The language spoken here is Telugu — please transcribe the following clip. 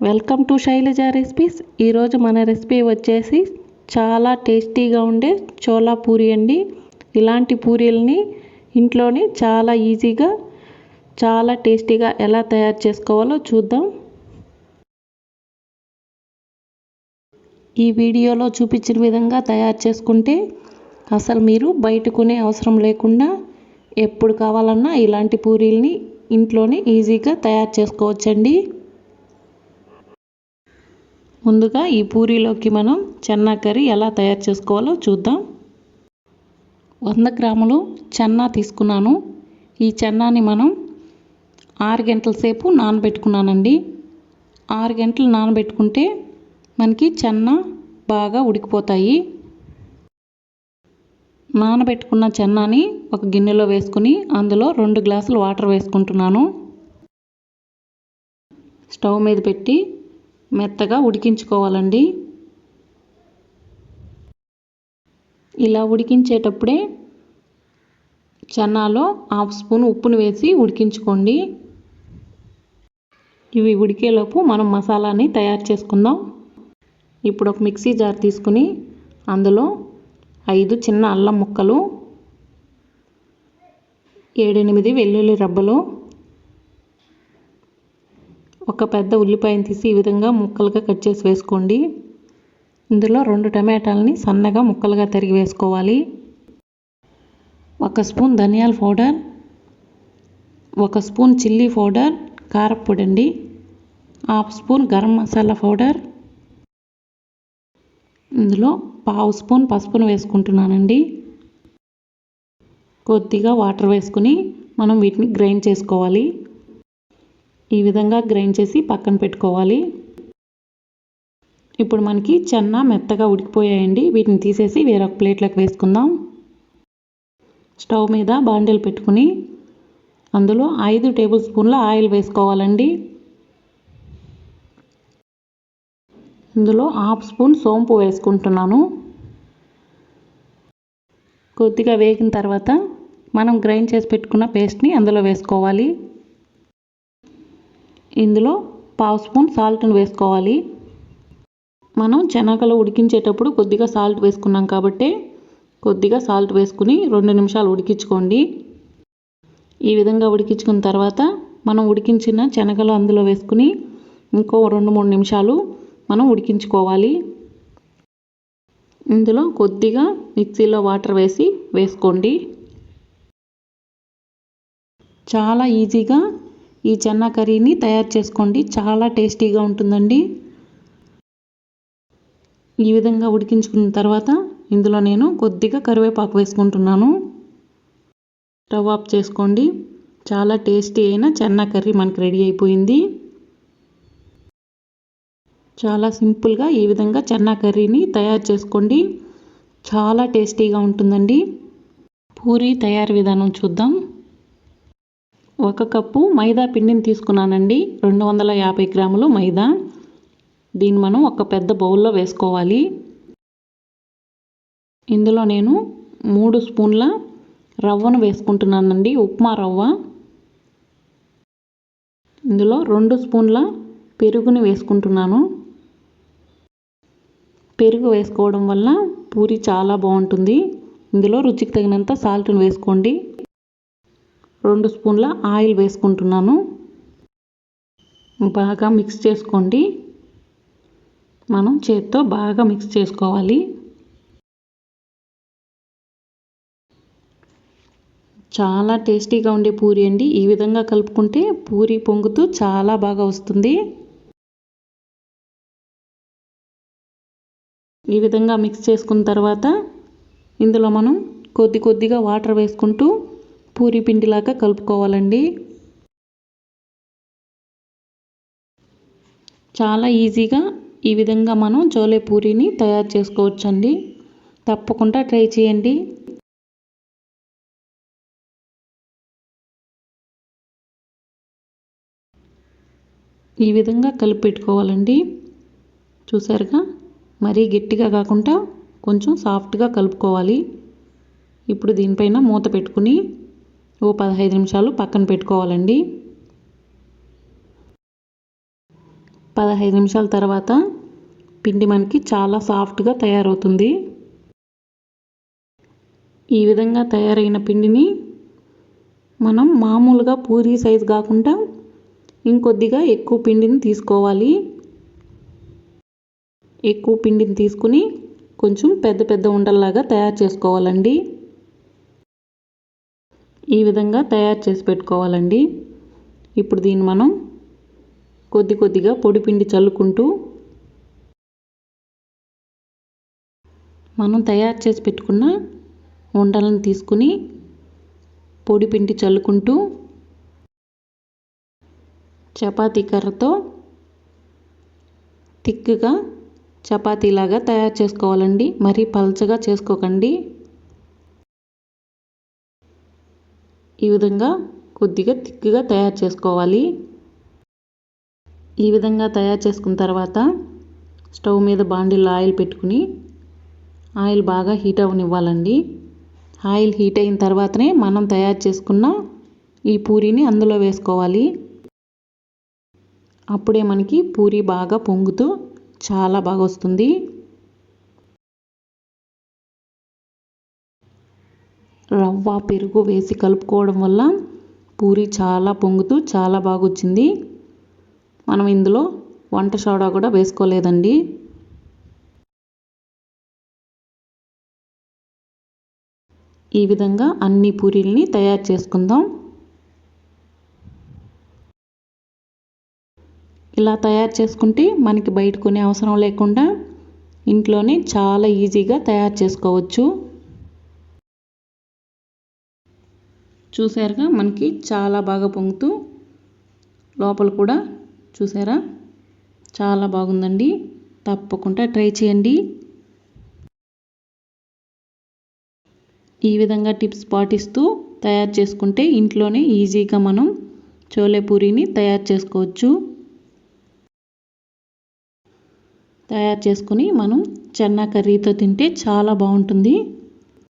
Welcome to Shailaja recipes. ఈరోజు మన రెసిపీ వచ్చేసి చాలా టేస్టీగా ఉండే చోలా పూరి అండి. ఇలాంటి పూరీలని ఇంట్లోనే చాలా ఈజీగా చాలా టేస్టీగా ఎలా తయారు చేసుకోవాలో చూద్దాం. ఈ వీడియోలో చూపించిన విధంగా తయారు చేసుకుంటే అసలు మీరు బయట కొనే అవసరం లేకుండా ఎప్పుడు కావాలన్నా ఇలాంటి పూరీల్ని ఇంట్లోనే ఈజీగా తయారు చేసుకోవచ్చండి. ముందుగా ఈ పూరీలోకి మనం చెన్నా కర్రీ ఎలా తయారు చేసుకోవాలో చూద్దాం. వంద గ్రాములు చెన్నా తీసుకున్నాను. ఈ చెన్నాని మనం ఆరు గంటల సేపు నానబెట్టుకున్నానండి. ఆరు గంటలు నానబెట్టుకుంటే మనకి చెన్న బాగా ఉడికిపోతాయి. నానబెట్టుకున్న చెన్నాని ఒక గిన్నెలో వేసుకుని అందులో రెండు గ్లాసులు వాటర్ వేసుకుంటున్నాను. స్టవ్ మీద పెట్టి మెత్తగా ఉడికించుకోవాలండి. ఇలా ఉడికించేటప్పుడే చన్నాలో హాఫ్ స్పూన్ ఉప్పును వేసి ఉడికించుకోండి. ఇవి ఉడికేలోపు మనం మసాలాని తయారు చేసుకుందాం. ఇప్పుడు ఒక మిక్సీ జార్ తీసుకుని అందులో ఐదు చిన్న అల్లం ముక్కలు ఏడెనిమిది వెల్లుల్లి రబ్బలు ఒక పెద్ద ఉల్లిపాయను తీసి ఈ విధంగా ముక్కలుగా కట్ చేసి వేసుకోండి. ఇందులో రెండు టమాటాలని సన్నగా ముక్కలుగా తరిగి వేసుకోవాలి. ఒక స్పూన్ ధనియాల పౌడర్ ఒక స్పూన్ చిల్లీ పౌడర్ కారపొడి అండి half spoon garam masala powder. ఇందులో పావు స్పూన్ పసుపును వేసుకుంటున్నానండి. కొద్దిగా వాటర్ వేసుకుని మనం వీటిని గ్రైండ్ చేసుకోవాలి. ఈ విధంగా గ్రైండ్ చేసి పక్కన పెట్టుకోవాలి. ఇప్పుడు మనకి చెన్న మెత్తగా ఉడికిపోయాయండి. వీటిని తీసేసి వేరొక ప్లేట్లోకి వేసుకుందాం. స్టవ్ మీద బాండెలు పెట్టుకుని అందులో ఐదు టేబుల్ స్పూన్ల ఆయిల్ వేసుకోవాలండి. ఇందులో హాఫ్ స్పూన్ సోంపు వేసుకుంటున్నాను. కొద్దిగా వేగిన తర్వాత మనం గ్రైండ్ చేసి పెట్టుకున్న పేస్ట్ని అందులో వేసుకోవాలి. ఇందులో పావు స్పూన్ సాల్ట్ను వేసుకోవాలి. మనం శనగలు ఉడికించేటప్పుడు కొద్దిగా సాల్ట్ వేసుకున్నాం కాబట్టి కొద్దిగా సాల్ట్ వేసుకుని రెండు నిమిషాలు ఉడికించుకోండి. ఈ విధంగా ఉడికించుకున్న తర్వాత మనం ఉడికించిన శనగలు అందులో వేసుకుని ఇంకో రెండు మూడు నిమిషాలు మనం ఉడికించుకోవాలి. ఇందులో కొద్దిగా మిక్సీలో వాటర్ వేసి వేసుకోండి. చాలా ఈజీగా ఈ చెన్నా కర్రీని తయారు చేసుకోండి. చాలా టేస్టీగా ఉంటుందండి. ఈ విధంగా ఉడికించుకున్న తర్వాత ఇందులో నేను కొద్దిగా కరివేపాకు వేసుకుంటున్నాను. స్టవ్ ఆఫ్ చేసుకోండి. చాలా టేస్టీ అయిన చెన్నా కర్రీ మనకు రెడీ అయిపోయింది. చాలా సింపుల్గా ఈ విధంగా చెన్నా కర్రీని తయారు చేసుకోండి. చాలా టేస్టీగా ఉంటుందండి. పూరి తయారు విధానం చూద్దాం. ఒక కప్పు మైదా పిండిని తీసుకున్నానండి. రెండు వందల యాభై గ్రాములు మైదా. దీన్ని మనం ఒక పెద్ద బౌల్లో వేసుకోవాలి. ఇందులో నేను మూడు స్పూన్ల రవ్వను వేసుకుంటున్నానండి. ఉప్మా రవ్వ. ఇందులో రెండు స్పూన్ల పెరుగుని వేసుకుంటున్నాను. పెరుగు వేసుకోవడం వల్ల పూరి చాలా బాగుంటుంది. ఇందులో రుచికి తగినంత సాల్ట్ని వేసుకోండి. రెండు స్పూన్ల ఆయిల్ వేసుకుంటున్నాను. బాగా మిక్స్ చేసుకోండి. మనం చేత్తో బాగా మిక్స్ చేసుకోవాలి. చాలా టేస్టీగా ఉండే పూరి అండి. ఈ విధంగా కలుపుకుంటే పూరి పొంగుతూ చాలా బాగా వస్తుంది. ఈ విధంగా మిక్స్ చేసుకున్న తర్వాత ఇందులో మనం కొద్ది కొద్దిగా వాటర్ వేసుకుంటూ పూరి పిండిలాగా కలుపుకోవాలండి. చాలా ఈజీగా ఈ విధంగా మనం చోలే పూరీని తయారు చేసుకోవచ్చండి. తప్పకుండా ట్రై చేయండి. ఈ విధంగా కలిపి పెట్టుకోవాలండి చూసారుగా? మరీ గట్టిగా కాకుండా కొంచెం సాఫ్ట్గా కలుపుకోవాలి. ఇప్పుడు దీనిపైన మూత పెట్టుకుని ఓ పదహైదు నిమిషాలు పక్కన పెట్టుకోవాలండి. పదహైదు నిమిషాల తర్వాత పిండి మనకి చాలా సాఫ్ట్గా తయారవుతుంది. ఈ విధంగా తయారైన పిండిని మనం మామూలుగా పూరీ సైజు కాకుండా ఇంకొద్దిగా ఎక్కువ పిండిని తీసుకోవాలి. ఎక్కువ పిండిని తీసుకుని కొంచెం పెద్ద పెద్ద ఉండల్లాగా తయారు చేసుకోవాలండి. ఈ విధంగా తయారు చేసి పెట్టుకోవాలండి. ఇప్పుడు దీన్ని మనం కొద్ది కొద్దిగా పొడి పిండి చల్లుకుంటూ మనం తయారు చేసి పెట్టుకున్న ఉండలను తీసుకుని పొడి పిండి చల్లుకుంటూ చపాతీ కర్రతో థిక్గా చపాతీలాగా తయారు చేసుకోవాలండి. మరీ పల్చగా చేసుకోకండి. ఈ విధంగా కొద్దిగా థిక్గా తయారు చేసుకోవాలి. ఈ విధంగా తయారు చేసుకున్న తర్వాత స్టవ్ మీద బాండిల్లో ఆయిల్ పెట్టుకుని ఆయిల్ బాగా హీట్ అవనివ్వాలండి. ఆయిల్ హీట్ అయిన తర్వాతనే మనం తయారు చేసుకున్న ఈ పూరీని అందులో వేసుకోవాలి. అప్పుడే మనకి పూరి బాగా పొంగుతూ చాలా బాగా వస్తుంది. రవ్వ పెరుగు వేసి కలుపుకోవడం వల్ల పూరి చాలా పొంగుతూ చాలా బాగా వచ్చింది మనం ఇందులో వంట సోడా కూడా వేసుకోలేదండి. ఈ విధంగా అన్ని పూరీల్ని తయారు చేసుకుందాం. ఇలా తయారు చేసుకుంటే మనకి బయట కొనే అవసరం లేకుండా ఇంట్లోనే చాలా ఈజీగా తయారు చేసుకోవచ్చు. చూసారుగా? మనకి చాలా బాగా పొంగుతూ లోపల కూడా చూసారా? చాలా బాగుందండి. తప్పకుండా ట్రై చేయండి. ఈ విధంగా టిప్స్ పాటిస్తూ తయారు చేసుకుంటే ఇంట్లోనే ఈజీగా మనం చోలే పూరీని తయారు చేసుకోవచ్చు. తయారు చేసుకొని మనం చెన్నా కర్రీతో తింటే చాలా బాగుంటుంది.